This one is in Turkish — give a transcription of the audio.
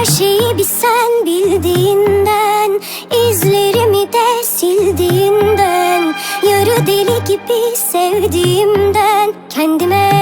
Her şeyi bir sen bildiğinden izlerimi de sildiğinden Yarı deli gibi sevdiğimden Kendime